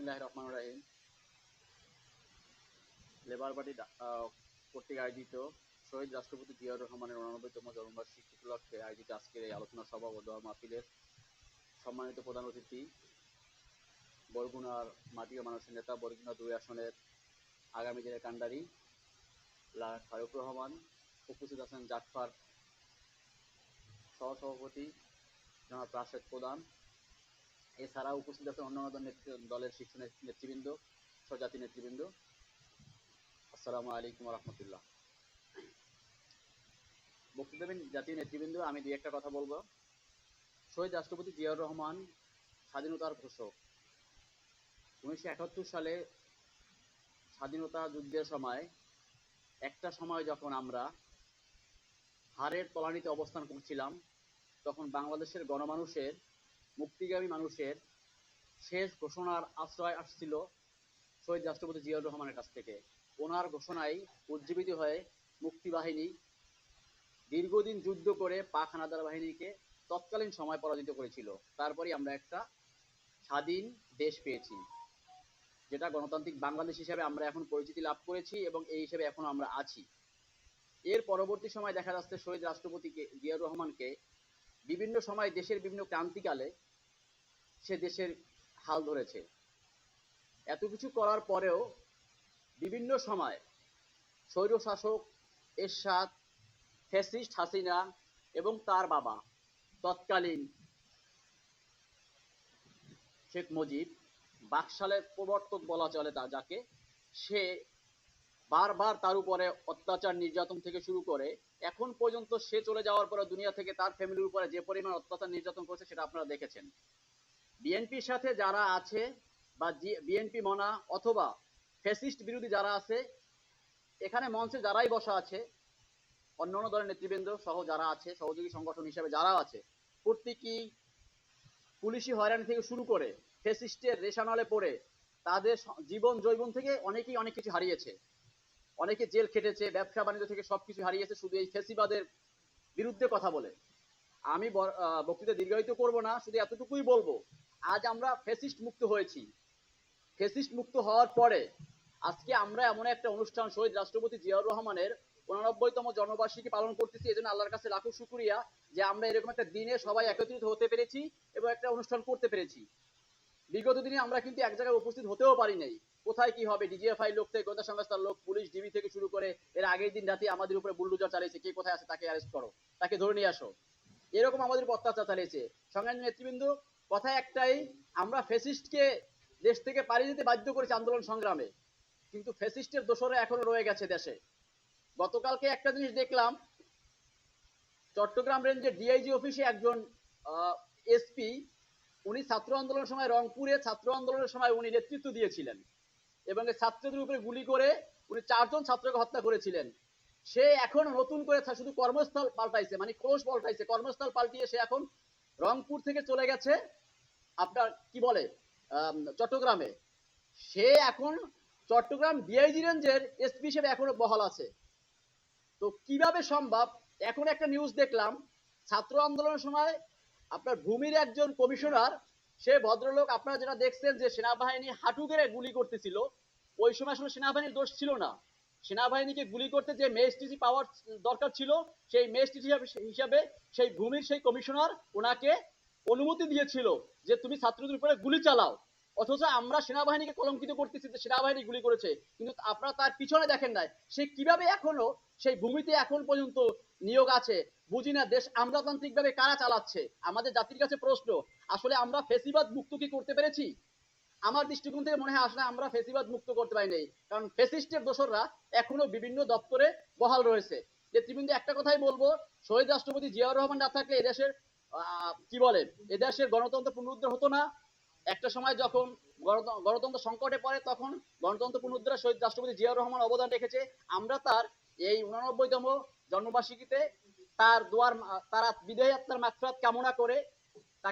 বিসমিল্লাহ labour party কর্তৃক আয়োজিত শহীদ রাষ্ট্রপতি জিয়াউর রহমানের উনানব্বইতম জন্মবার্ষিকী উপলক্ষে আয়োজিত আজকের এই আলোচনা সভা ও দোয়া মাহফিলের সম্মানিত প্রধান অতিথি, বরগুনার মাটি ও মানুষের নেতা, বরগুনা দুই আসনের আগামী দিনের কান্ডারি লা ফারুক রহমান, উপস্থিত আছেন জাকফার সহসভাপতি জনাব রাশেদ প্রধান এছাড়া উপস্থিত আছেন অন্যান্য দল দলের শীর্ষ নেতৃবৃন্দ, স্বজাতি নেতৃবৃন্দ। আসসালামু আলাইকুম রহমতুল্লাহ বক্তব্যের জাতীয় নেতৃবৃন্দ, আমি দুই একটা কথা বলব। শহীদ রাষ্ট্রপতি জিয়াউর রহমান স্বাধীনতার ঘোষক। উনিশশো একাত্তর সালে স্বাধীনতা যুদ্ধের সময়, একটা সময় যখন আমরা হারের তলানিতে অবস্থান করছিলাম, তখন বাংলাদেশের গণমানুষের মুক্তিগামী মানুষের শেষ ঘোষণার আশ্রয় আসছিল শহীদ রাষ্ট্রপতি জিয়াউর রহমানের কাছ থেকে। ওনার ঘোষণায় উজ্জীবিত হয়ে মুক্তিবাহিনী দীর্ঘদিন যুদ্ধ করে পাক হানাদার বাহিনীকে তৎকালীন সময় পরাজিত করেছিল। তারপরে আমরা একটা স্বাধীন দেশ পেয়েছি, যেটা গণতান্ত্রিক বাংলাদেশ হিসেবে আমরা এখন পরিচিতি লাভ করেছি এবং এই হিসেবে এখন আমরা আছি। এর পরবর্তী সময় দেখা যাচ্ছে শহীদ রাষ্ট্রপতিকে, জিয়াউর রহমানকে বিভিন্ন সময় দেশের বিভিন্ন ক্রান্তিকালে সে দেশের হাল ধরেছে। এত কিছু করার পরেও বিভিন্ন সময় স্বৈর শাসক এরশাদ, ফ্যাসিস্ট হাসিনা এবং তার বাবা, তৎকালীন শেখ মুজিব, বাকশালের প্রবর্তক বলা চলে তা যাকে, সে বারবার তার উপরে অত্যাচার, নির্যাতন থেকে শুরু করে এখন পর্যন্ত সে চলে যাওয়ার পরে দুনিয়া থেকে তার ফ্যামিলির উপরে যে পরিমাণ অত্যাচার, নির্যাতন করছে সেটা আপনারা দেখেছেন। বিএনপির সাথে যারা আছে বা বিএনপি মনা অথবা ফ্যাসিস্ট বিরোধী যারা আছে, এখানে মঞ্চে যারাই বসা আছে, অন্যান্য দলের নেতৃবৃন্দ সহ যারা আছে, সহযোগী সংগঠন হিসেবে যারা আছে, প্রত্যেকই পুলিশি হয়রানি থেকে শুরু করে ফেসিস্টের রেশানলে পড়ে তাদের জীবন জৈবন থেকে অনেকেই অনেক কিছু হারিয়েছে। অনেকে জেল খেটেছে, ব্যবসা বাণিজ্য থেকে সবকিছু হারিয়েছে, শুধু এই ফেসিবাদের বিরুদ্ধে কথা বলে। আমি বক্তৃতা দীর্ঘায়িত করব না, শুধু এতটুকুই বলব, আজ আমরা ফেসিস্ট মুক্ত হয়েছি। ফেসিস্ট মুক্ত হওয়ার পরে, আজকে আমরা এমন একটা অনুষ্ঠান, শহীদ রাষ্ট্রপতি জিয়াউর রহমানের উনানব্বইতম জন্মবার্ষিকী পালন করতেছি এই জন্য আল্লাহর কাছে লাখো শুক্রিয়া যে আমরা এরকম একটা দিনে সবাই একত্রিত হতে পেরেছি এবং একটা অনুষ্ঠান করতে পেরেছি। বিগত দিনে আমরা কিন্তু এক জায়গায় উপস্থিত হতেও পারি নাই। কোথায় কি হবে? ডিজিএফআই লোক থেকে, গোয়েন্দা সংস্থার লোক, পুলিশ ডিবি থেকে শুরু করে এর আগের দিন রাতে আমাদের উপরে বুলডোজার চালিয়েছে। কে কোথায় আছে তাকে অ্যারেস্ট করো। তাকে ধরে নিয়ে আসো। এরকম আমাদের অত্যাচার চালিয়েছে। সংগ্রামী নেতৃবৃন্দ, কথা একটাই, আমরা ফেসিস্টকে দেশ থেকে পালিয়ে যেতে বাধ্য করেছি আন্দোলন সংগ্রামে। কিন্তু ফেসিস্টের দোষরে এখনও রয়ে গেছে দেশে। গতকালকে একটা জিনিস দেখলাম, চট্টগ্রাম রেঞ্জের ডিআইজি অফিসে একজন এসপি উনি ছাত্র আন্দোলনের সময় রংপুরে, ছাত্র আন্দোলনের সময় উনি নেতৃত্ব দিয়েছিলেন। এবং ছাত্রদের উপরে গুলি করে উনি চারজন ছাত্রকে হত্যা করেছিলেন। সে এখন নতুন করে শুধু কর্মস্থল পাল্টাইছে মানে কোষ পাল্টাইছে। কর্মস্থল পাল্টিয়ে সে এখন রংপুর থেকে চলে গেছে আপনার কি বলে চট্টগ্রামে। সে এখন চট্টগ্রাম ডিআইজি রেঞ্জের এসপি হিসেবে এখনও বহাল আছে। তো কীভাবে সম্ভব? এখন একটা নিউজ দেখলাম, ছাত্র আন্দোলনের সময় আপনার ভূমির একজন কমিশনার সে ভদ্রলোক আপনারা যেটা দেখছেন যে সেনাবাহিনী হাঁটু গেড়ে গুলি করতেছিল ওই সময় আসলে সেনাবাহিনীর দোষ ছিল না। সেনাবাহিনীকে গুলি করতে যে মেএসটিসি পাওয়ার দরকার ছিল, সেই মেএসটিসি হিসাবে সেই ভূমির সেই কমিশনার ওনাকে অনুমতি দিয়েছিল যে তুমি ছাত্রদের উপরে গুলি চালাও। অথচ আমরা সেনাবাহিনীকে কলঙ্কিত করতেছি যে সেনাবাহিনী গুলি করেছে। কিন্তু আপনারা তার পিছনে দেখেন নাই, সে কীভাবে এখনও সেই ভূমিতে এখন পর্যন্ত নিয়োগ আছে, বুঝি না, দেশ আমলাতান্ত্রিক ভাবে কারা চালাচ্ছে? আমাদের জাতির কাছে প্রশ্ন, আসলে আমরা ফেসিবাদ মুক্ত কি করতে পেরেছি? আমার দৃষ্টিকোণ থেকে মনে হয় আসলে আমরা ফেসিবাদ মুক্ত করতে পারি নাই। কারণ ফেসিস্টের দোসররা এখনও বিভিন্ন দপ্তরে বহাল রয়েছে। যে নেতৃবৃন্দ একটা কথাই বলব, শহীদ রাষ্ট্রপতি জিয়াউর রহমান না থাকলে এদেশের কি বলে এদেশের গণতন্ত্র পুনরুদ্ধার হতো না। একটা সময় যখন গণতন্ত্র সংকটে পড়ে, তখন গণতন্ত্র পুনরুদ্ধার শহীদ রাষ্ট্রপতি জিয়াউর রহমান অবদান রেখেছে। আমরা তার এই উনানব্বইতম জন্মবার্ষিকীতে তার দোয়ার তার বিদেহী আত্মার মাগফিরাত কামনা করে